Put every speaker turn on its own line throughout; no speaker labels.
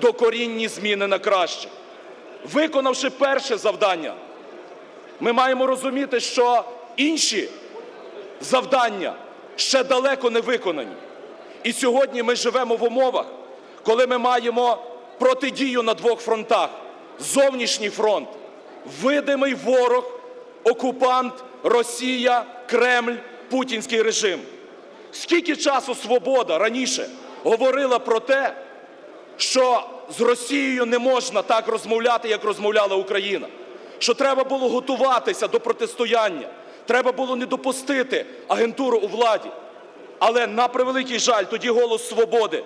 докорінні зміни на краще. Виконавши перше завдання, ми маємо розуміти, що інші завдання ще далеко не виконані. І сьогодні ми живемо в умовах, коли ми маємо протидію на двох фронтах: зовнішній фронт, видимий ворог, окупант, Росія, Кремль, путінський режим. Скільки часу свобода раніше говорила про те, що з Росією не можна так розмовляти, як розмовляла Україна, що треба було готуватися до протистояння, треба було не допустити агентуру у владі. Але на превеликий жаль, тоді голос свободи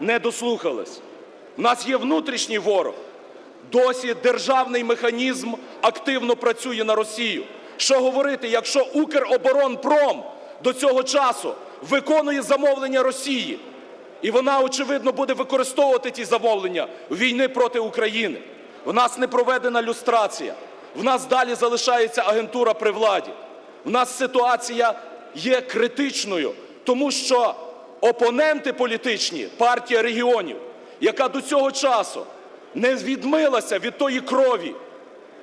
не дослухались. У нас є внутрішній ворог. Досі державний механізм активно працює на Росію. Що говорити, якщо Укроборонпром до цього часу виконує замовлення Росії, і вона, очевидно, буде використовувати ті замовлення війни проти України. В нас не проведена люстрація, в нас далі залишається агентура при владі. В нас ситуація є критичною, тому що опоненти політичні, партія регіонів, яка до цього часу не відмилася від тої крові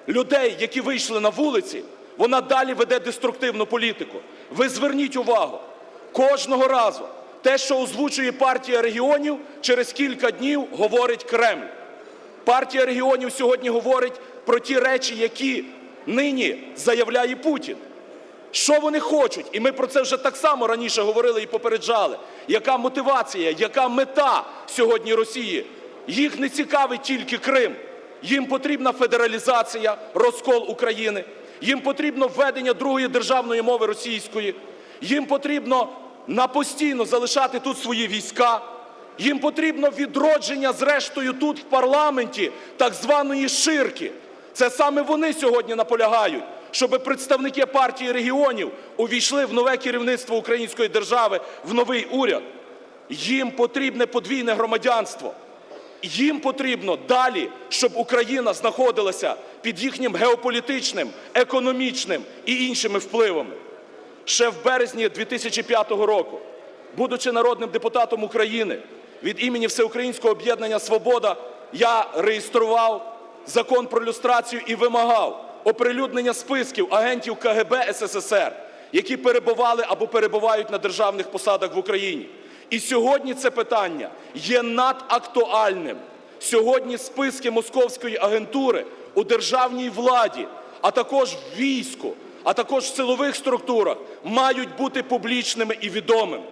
людей, які вийшли на вулиці, вона далі веде деструктивну політику. Ви зверніть увагу, кожного разу те, що озвучує партія регіонів, через кілька днів говорить Кремль. Партія регіонів сьогодні говорить про ті речі, які нині заявляє Путін. Що вони хочуть? І ми про це вже так само раніше говорили і попереджали. Яка мотивація, яка мета сьогодні Росії? Їх не цікавить тільки Крим. Їм потрібна федералізація, розкол України. Їм потрібно введення другої державної мови російської. Їм потрібно на постійно залишати тут свої війська. Їм потрібно відродження, зрештою, тут в парламенті так званої ширки. Це саме вони сьогодні наполягають, щоб представники партії регіонів увійшли в нове керівництво української держави, в новий уряд. Їм потрібне подвійне громадянство. Їм потрібно далі, щоб Україна знаходилася під їхнім геополітичним, економічним і іншими впливами. Ще в березні 2005 року, будучи народним депутатом України, від імені Всеукраїнського об'єднання Свобода я реєстрував закон про люстрацію і вимагав оприлюднення списків агентів КГБ СССР, які перебували або перебувають на державних посадах в Україні. І сьогодні це питання є надактуальним. Сьогодні списки московської агентури у державній владі, а також в війську, а також в силових структурах мають бути публічними і відомими.